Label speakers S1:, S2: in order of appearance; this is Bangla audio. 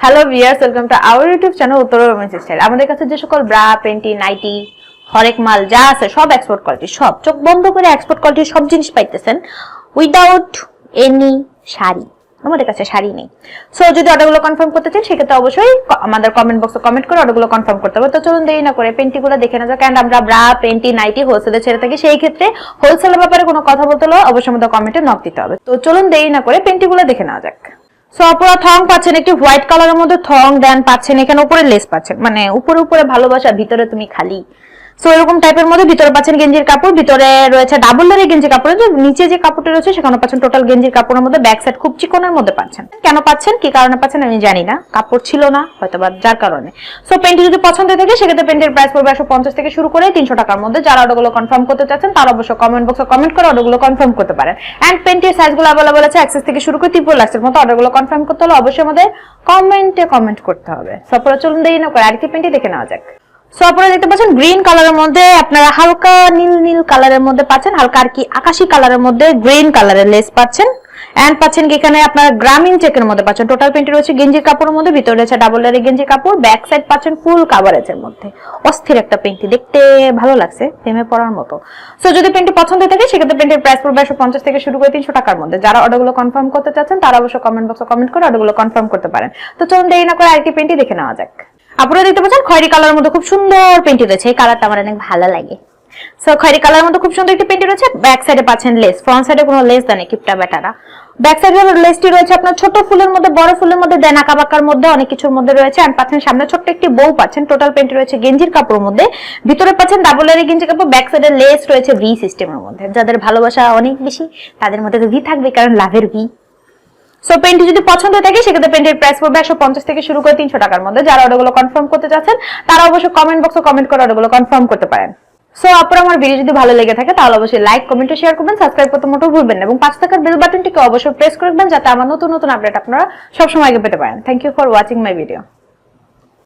S1: Hello viewers welcome to our YouTube channel উত্তর রোমেন্স স্টাইল আমাদের কাছে যে সকল ব্রা পেন্টি নাইটি হরেক মাল যা আছে, সব এক্সপোর্ট কোয়ালিটি সব। চোখ বন্ধ করে এক্সপোর্ট কোয়ালিটি সব জিনিস পাইতেছেন উইদাউট এনি শাড়ি। আমাদের কাছে শাড়ি নেই। সো যদি অর্ডারগুলো কনফার্ম করতে চান, সেক্ষেত্রে অবশ্যই আমাদের কমেন্ট বক্সে কমেন্ট করে অর্ডারগুলো কনফার্ম করতে হবে। তো চলুন দেরি না করে পেন্টিগুলো দেখে না যাক। অ্যান্ড আমরা ব্রা পেন্টি নাইটি হোলসেলে ছেড়ে থাকি। সেই ক্ষেত্রে হোলসেলের ব্যাপারে কোনো কথা বলতে হলে অবশ্যই আমাদের কমেন্টে নক দিতে হবে। তো চলুন দেরি না করে পেন্টিগুলো দেখে নেওয়া যাক। সো আপনারা থং পাচ্ছেন, একটি হোয়াইট কালারের মধ্যে থং, দেন পাচ্ছেন, এখানে উপরে লেস পাচ্ছেন। মানে উপরে উপরে ভালোবাসা, ভিতরে তুমি খালি। সো এরকম টাইপের মধ্যে ভিতরে পাচ্ছেন গেঞ্জির কাপড়, ভিতরে রয়েছে ডাবল লেয়ারের গেঞ্জি কাপড় যে নিচে যে কাপড়টা রয়েছে সেখানে পাচ্ছেন টোটাল গেঞ্জির কাপড়ের মধ্যে ব্যাক সাইড খুব চিকনের মধ্যে পাচ্ছেন। কেন পাচ্ছেন? কি কারণে পাচ্ছেন আমি জানি না। কাপড় ছিল না হয়তো বা যার কারণে। সো পেন্টি যদি পছন্দ থাকে, সেক্ষেত্রে পেন্টের প্রাইস পড়বে একশো পঞ্চাশ থেকে শুরু করে তিনশো টাকার মধ্যে। যারা অর্ডারগুলো কনফার্ম করতে চাচ্ছেন, তারা অবশ্যই কমেন্ট বক্সে কমেন্ট করে অর্ডারগুলো কনফার্ম করতে পারেন। অ্যান্ড পেন্টের সাইজগুলো অ্যাভেলেবল আছে অ্যাক্সেস থেকে শুরু করে ত্রিপুল লাক্সের মতো অর্ডারগুলো কনফার্ম করতে হলে অবশ্যই আমাদের কমেন্টে কমেন্ট করতে হবে। সপরে চলুন দেরি না করে আরেকটি পেন্টি দেখে নেওয়া যাক। সো আপনারা দেখতে পাচ্ছেন গ্রিন কালারের মধ্যে আপনারা হালকা নীল নীল কালারের মধ্যে পাচ্ছেন, হালকা আর কি আকাশি কালারের মধ্যে গ্রিন কালারের লেস পাচ্ছেন। এন্ড পাচ্ছেন কি এখানে আপনারা গ্রামীণ চেকের মধ্যে পাচ্ছেন। টোটাল প্রিন্ট রয়েছে গেঞ্জির কাপড়ের মধ্যে, ভিতরে রয়েছে ডাবল লেয়ারের গেঞ্জির কাপড় ব্যাক সাইড পাচ্ছেন ফুল কাভারেজের মধ্যে। অস্থির একটা প্রিন্টটি দেখতে ভালো লাগছে, প্রেমে পড়ার মতো। সো যদি প্রিন্টটি পছন্দ থাকে, সেক্ষেত্রে প্রিন্টের প্রাইস পড়বে একশো পঞ্চাশ থেকে শুরু করে তিনশো টাকার মধ্যে। যারা অর্ডারগুলো কনফার্ম করতে চাচ্ছেন, তারা অবশ্যই কমেন্ট বক্সে কমেন্ট করে অর্ডারগুলো কনফার্ম করতে পারেন। তো চলুন দেরি না করে আরেকটি প্রিন্টই দেখে নেওয়া যাক। আপনারা দেখতে পাচ্ছেন, খয়েরি কালারের মধ্যে খুব সুন্দর পেন্টি রয়েছে। এই কালারটা আমার অনেক ভালো লাগে। সো খয়েরি কালারের মধ্যে খুব সুন্দর একটি পেন্টি রয়েছে। ব্যাক সাইডে পাচ্ছেন লেস ফ্রন্ট সাইডে কোনো লেস দেন কিপটা বেটারা ব্যাক সাইডে লেসটি রয়েছে আপনার ছোট ফুলের মধ্যে, বড় ফুলের মধ্যে, দেন আঁকা বাঁকার মধ্যে, অনেক কিছুর মধ্যে রয়েছে। আর পাচ্ছেন সামনে ছোট্ট একটি বউ পাচ্ছেন টোটাল পেন্টি রয়েছে গেঞ্জির কাপড়ের মধ্যে। ভিতরে পাচ্ছেন ডাবল এর গেঞ্জি কাপড় ব্যাক সাইডে লেস রয়েছে ভি সিস্টেমের মধ্যে। যাদের ভালোবাসা অনেক বেশি, তাদের মধ্যে তো ভি থাকবে, কারণ লাভের ভি সো পেন্টি যদি পছন্দ থাকে, সেক্ষেত্রে পেন্টের প্রাইস পড়বে একশো পঞ্চাশ থেকে শুরু করে তিনশো টাকার মধ্যে। যারা অর্ডারগুলো কনফার্ম করতে চাচ্ছেন, তারা অবশ্যই কমেন্ট বক্সে কমেন্ট করে অর্ডারগুলো কনফার্ম করতে পারেন। সো আপনার আমার ভিডিও যদি ভালো লেগে থাকে, তাহলে অবশ্যই লাইক কমেন্ট শেয়ার করবেন সাবস্ক্রাইব করতে মোটেও ভুলবেন না। এবং পাঁচ টাকার বেল বাটনটিকে অবশ্যই প্রেস করবেন যাতে আমার নতুন নতুন আপডেট আপনারা সবসময় আগে পেতে পারেন। Thank you for watching my video